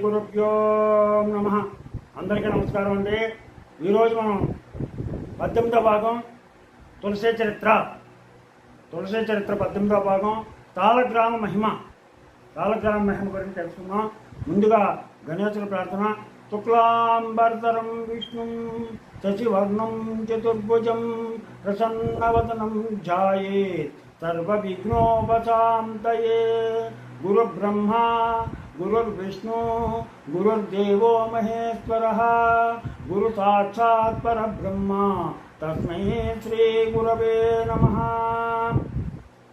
గురుభ్యో నమ. అందరికీ నమస్కారం అండి. ఈరోజు మనం పద్దెనిమిదో భాగం తులసి చరిత్ర. తులసి చరిత్ర పద్దెనిమిదో భాగం తాళగ్రామ మహిమ. తాళగ్రామ మహిమ గురించి తెలుసుకుందాం. ముందుగా గణేశుల ప్రార్థన. శుక్లాంబరధరం విష్ణు శశివర్ణం చతుర్భుజం ప్రసన్నవదనం విఘ్నోపశాంతయే సర్వవిఘ్నోపశాంతయే. గురుబ్రహ్మా గురుర్విష్ణు గురుర్దేవో మహేశ్వర గురు సాక్షాత్ పరబ్రహ్మ తస్మై శ్రీ గురవే నమ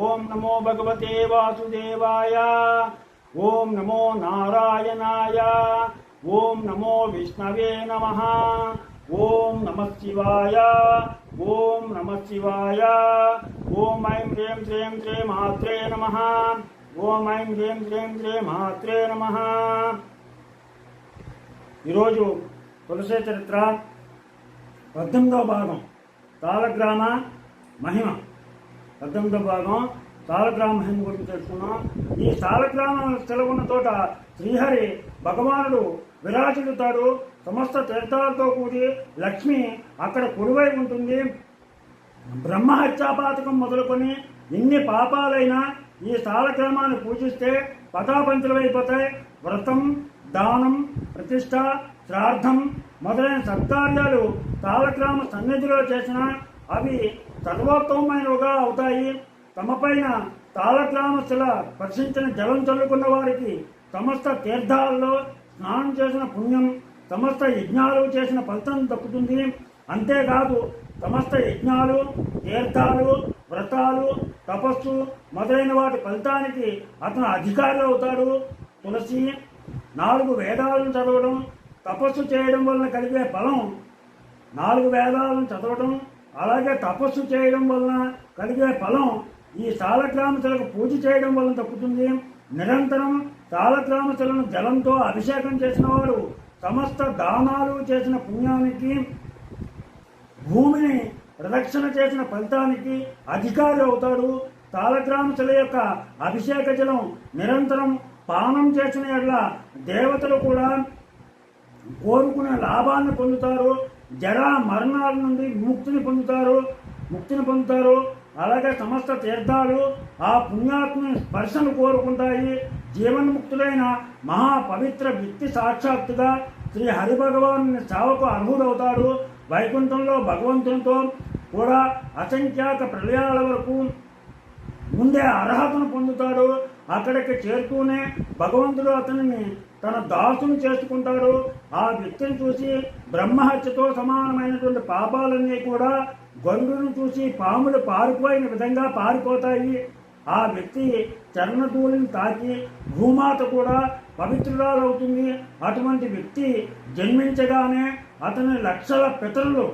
ఓం నమో భగవతే వాసుదేవాయ ఓం నమో నారాయణాయ ఓం నమో విష్ణవే నమ ఓం నమ శివాయ ఓం నమ శివాయ ఓం ఐం హ్రీం శ్రీం శ్రీ మాత్రే నమ ఓం ఐం హ్రీం శ్రీం శ్రీ మాత్రే నమ. ఈరోజు తులసి చరిత్ర పద్దెనిమిదవ భాగం తాళగ్రామ మహిమ. పద్దెనిమిదవ భాగం తాళగ్రామ మహిమ గురించి తెలుసుకున్నాం ఈ తాళగ్రామం తెలవున్న తోట శ్రీహరి భగవానుడు విరాజిల్లుతాడు. సమస్త తీర్థాలతో కూడి లక్ష్మి అక్కడ కుడివై ఉంటుంది. బ్రహ్మ హత్యాపాతకం మొదలుకొని ఎన్ని పాపాలైనా ఈ తాళగ్రామాన్ని పూజిస్తే పతాపంచలమైపోతాయి వ్రతం దానం ప్రతిష్ట శ్రాద్ధం మొదలైన సత్కార్యాలు తాళగ్రామ సన్నిధిలో చేసిన అవి సర్వోత్తమమైనవిగా అవుతాయి. తమపైన తాళగ్రామ శిల స్పర్శించిన జలం చల్లుకున్న వారికి సమస్త తీర్థాలలో స్నానం చేసిన పుణ్యం సమస్త యజ్ఞాలు చేసిన ఫలితం దక్కుతుంది. అంతేకాదు సమస్త యజ్ఞాలు తీర్థాలు వ్రతాలు తపస్సు మొదలైన వాటి ఫలితానికి అతను అధికారి అవుతాడు. తులసి నాలుగు వేదాలను చదవడం తపస్సు చేయడం వలన కలిగే ఫలం నాలుగు వేదాలను చదవడం అలాగే తపస్సు చేయడం వలన కలిగే ఫలం ఈ తాళగ్రామశిలకు పూజ చేయడం వలన తప్పుతుంది. నిరంతరం తాళగ్రామశిలను జలంతో అభిషేకం చేసిన వారు సమస్త దానాలు చేసిన పుణ్యానికి భూమిని ప్రదక్షిణ చేసిన ఫలితానికి అధికారి అవుతాడు. తాళగ్రామశిల యొక్క అభిషేక జలం నిరంతరం పానం చేసిన ఎడ్ల దేవతలు కూడా కోరుకునే లాభాన్ని పొందుతారు. జరా మరణాల నుండి ముక్తిని పొందుతారు. ముక్తిని పొందుతారు. అలాగే సమస్త తీర్థాలు ఆ పుణ్యాత్మని స్పర్శను కోరుకుంటాయి. జీవన్ముక్తులైన మహాపవిత్ర వ్యక్తి సాక్షాత్తుగా శ్రీ హరిభగవాను సేవకు అర్హుడవుతాడు వైకుంఠంలో భగవంతునితో కూడా అసంఖ్యాక ప్రళయాల వరకు ముందే అర్హతను పొందుతాడు. అక్కడికి చేరుతూనే భగవంతుడు అతనిని తన దాసును చేసుకుంటాడు. ఆ వ్యక్తిని చూసి బ్రహ్మహత్యతో సమానమైనటువంటి పాపాలన్నీ కూడా గరుడును చూసి పాములు పారిపోయిన విధంగా పారిపోతాయి. ఆ వ్యక్తి చరణధూళిని తాకి భూమాత కూడా పవిత్రురాలవుతుంది. అటువంటి వ్యక్తి జన్మించగానే అతని లక్షల పితరులు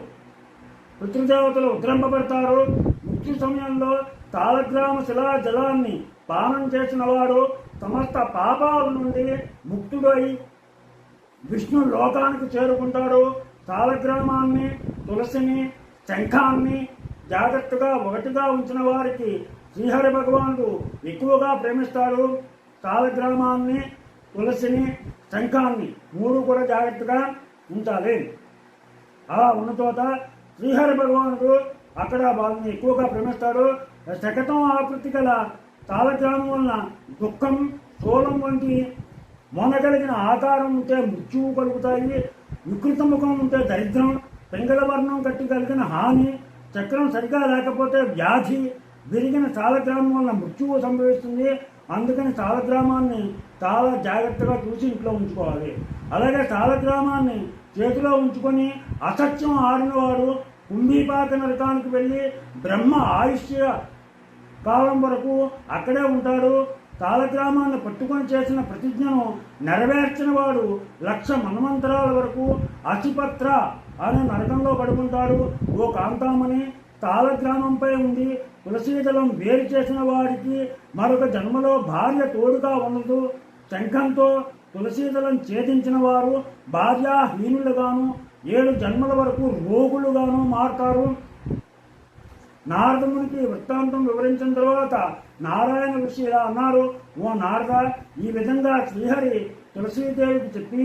పితృదేవతలు ఉద్రంపబడతారు మృత్యు సమయంలో తాళగ్రామ శిలా జలాన్ని పానం చేసిన వాడు సమస్త పాపాల నుండి ముక్తుడై విష్ణు లోకానికి చేరుకుంటాడు. తాళగ్రామాన్ని తులసిని శంఖాన్ని జాగ్రత్తగా ఒకటిగా ఉంచిన వారికి శ్రీహరి భగవానుడు ఎక్కువగా ప్రేమిస్తాడు. తాళగ్రామాన్ని తులసిని శంఖాన్ని మూడు కూడా జాగ్రత్తగా ఉండాలి అలా ఉన్న చోట శ్రీహరి భగవానుడు అక్కడ వాళ్ళని ఎక్కువగా ప్రేమిస్తాడు శకటం ఆకృతి గల తాళగ్రామం వలన దుఃఖం స్థూలం వంటి మొనగలిగిన ఆకారం ఉంటే మృత్యువు కలుగుతాయి. వికృత ముఖం ఉంటే దరిద్రం పింగళ వర్ణం కట్టి కలిగిన హాని చక్రం సరిగా లేకపోతే వ్యాధి విరిగిన తాళగ్రామం వలన మృత్యువు సంభవిస్తుంది. అందుకని తాళగ్రామాన్ని చాలా జాగ్రత్తగా చూసి ఇంట్లో ఉంచుకోవాలి. అలాగే తాళగ్రామాన్ని చేతిలో ఉంచుకొని అసత్యం ఆడినవాడు కుంభీపాక నరకానికి వెళ్ళి బ్రహ్మ ఆయుష్య కాలం వరకు అక్కడే ఉంటాడు. తాళగ్రామాన్ని పట్టుకొని చేసిన ప్రతిజ్ఞను నెరవేర్చిన వాడు లక్ష మన్వంతరాల వరకు అచిపత్ర అనే నరకంలో పడుకుంటాడు ఓ కాంతామని తాళగ్రామంపై ఉంది తులసీదళం వేరు చేసిన వాడికి మరొక జన్మలో భార్య తోడుగా ఉండదు శంఖంతో తులసీదళం ఛేదించిన వారు భార్యాహీనులుగాను ఏడు జన్మల వరకు రోగులుగాను మారుతారు. నారదమునికి వృత్తాంతం వివరించిన తర్వాత నారాయణ ఋషి ఇలా అన్నారు ఓ నారద ఈ విధంగా శ్రీహరి తులసీదేవికి చెప్పి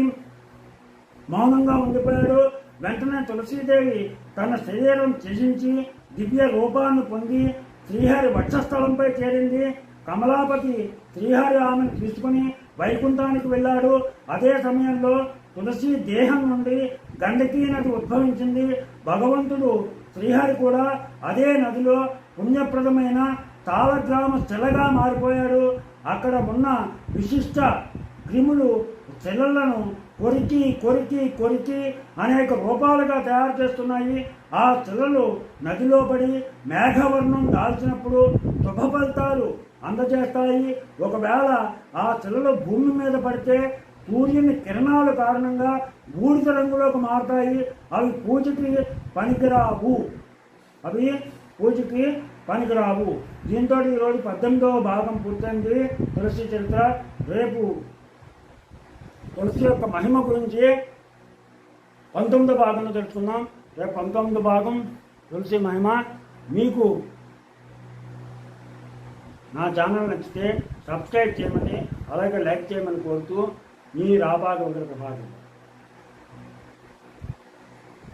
మౌనంగా ఉండిపోయాడు. వెంటనే తులసీదేవి తన శరీరం త్యజించి దివ్య రూపాన్ని పొంది శ్రీహరి వక్షస్థలంపై చేరింది. కమలాపతి శ్రీహరి ఆమెను తీసుకుని వైకుంఠానికి వెళ్ళాడు. అదే సమయంలో తులసి దేహం నుండి గండకీ నది ఉద్భవించింది. భగవంతుడు శ్రీహరి కూడా అదే నదిలో పుణ్యప్రదమైన తాళగ్రామ శిలగా మారిపోయాడు. అక్కడ ఉన్న విశిష్ట క్రిములు పిల్లలను కొరికి కొరికి కొరికి అనేక రూపాలుగా తయారు చేస్తున్నాయి. ఆ పిల్లలు నదిలో పడి మేఘవర్ణం దాల్చినప్పుడు శుభ ఫలితాలు అందజేస్తాయి. ఒకవేళ ఆ పిల్లలు భూమి మీద పడితే సూర్యుని కిరణాల కారణంగా బూడిద రంగులోకి మారుతాయి. అవి పూజకి పనికిరావు. అవి పూజకి పనికిరావు. దీంతో ఈరోజు పద్దెనిమిదవ భాగం పూర్తయింది. తులసి చరిత్ర. రేపు తులసి యొక్క మహిమ గురించి పంతొమ్మిదో భాగంలో తెలుసుకుందాం. రేపు పంతొమ్మిదో భాగం తులసి మహిమ. మీకు నా ఛానల్ నచ్చితే సబ్స్క్రైబ్ చేయమని అలాగే లైక్ చేయమని కోరుతూ మీ రాబాగ ప్రభాకర్